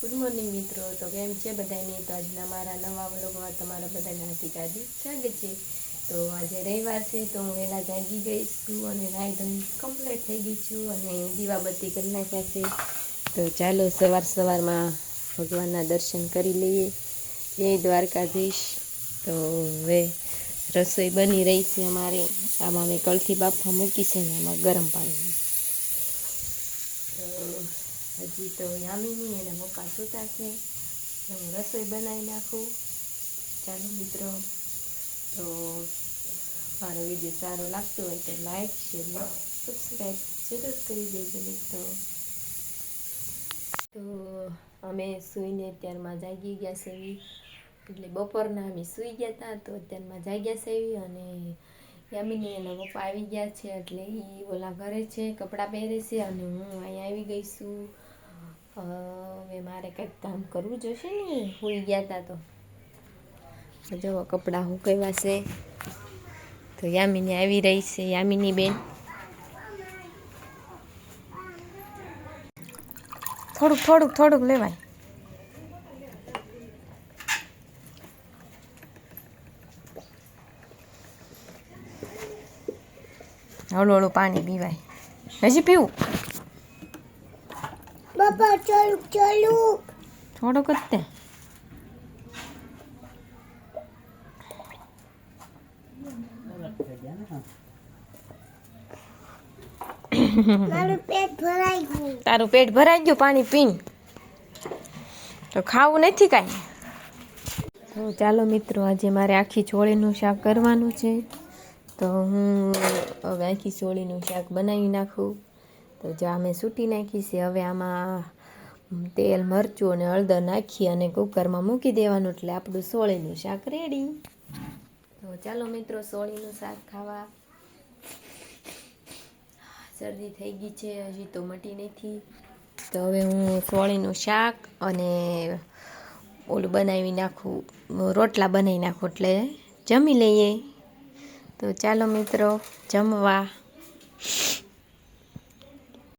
Good morning મિત્રો. તો કેમ છે બધાને તો આજના મારા નવા વ્લોગમાં તમારા બધાને હાર્દિક હાર્દિક સ્વાગત છે. તો આજે રવિવાર છે, તો હું વહેલા જાગી ગઈ છું અને નાઈ ધોઈ કમ્પ્લીટ થઈ ગઈ છું અને દીવાબત્તી કરી નાખ્યા છે. તો ચાલો સવાર સવારમાં ભગવાનના દર્શન કરી લઈએ. જય દ્વારકાધીશ. તો હવે રસોઈ બની રહી છે અમારે. આમાં મેં કળથી બાફવા મૂકી છે ને એમાં ગરમ પાણી. તો હજી તો યામીની એના પપ્પા સૂતા છે હું રસોઈ બનાવી નાખું. ચાલો મિત્રો, તો મારો વીડિયો સારો લાગતો હોય તો લાઈક, શેર સબસ્ક્રાઈબ જરૂર કરી દેજો મિત્રો. તો અમે સૂઈને અત્યારમાં જાગી ગયા એવી એટલે બપોરના અમે સૂઈ ગયા હતા તો અત્યારમાં જાગ્યા એવી અને યામિની એના પપ્પા આવી ગયા છે એટલે એ ઓલા ઘરે છે, કપડાં પહેરે છે અને હું અહીંયા આવી ગઈ છું. હવે મારે કંઈક કામ કરવું જોશે ને? હોઈ ગયા હતા તો. તો કપડાં હુકવ્યા છે? તો યામિની આવી રહી છે, યામિની બેન. થોડુંક થોડુંક થોડુંક લેવાય. હળું હળું પાણી પીવાય. હજી પીવું? બાપા ચાલુ ચાલુ. થોડોક જ મારું પેટ ભરાઈ ગયું. તારું પેટ ભરાઈ ગયું પાણી પીને. તો ખાવું નથી કાંઈ? તો ચાલો મિત્રો આજે મારે આખી ચોળીનું શાક કરવાનું છે. તો હું હવે આખી ચોળીનું શાક બનાવી નાખું. તો જો અમે સૂટી નાખી છે, હવે આમાં તેલ, મરચું અને હળદર નાખી અને કુકરમાં મૂકી દેવાનું એટલે આપણું સોળીનું શાક રેડી તો ચાલો મિત્રો, સોળીનું શાક ખાવા. શરદી થઈ ગઈ છે, હજી તો મટી નથી. તો હવે હું સોળીનું શાક અને ઓલું બનાવી નાખું, રોટલા બનાવી નાખું એટલે જમી લઈએ. તો ચાલો મિત્રો, જમવા.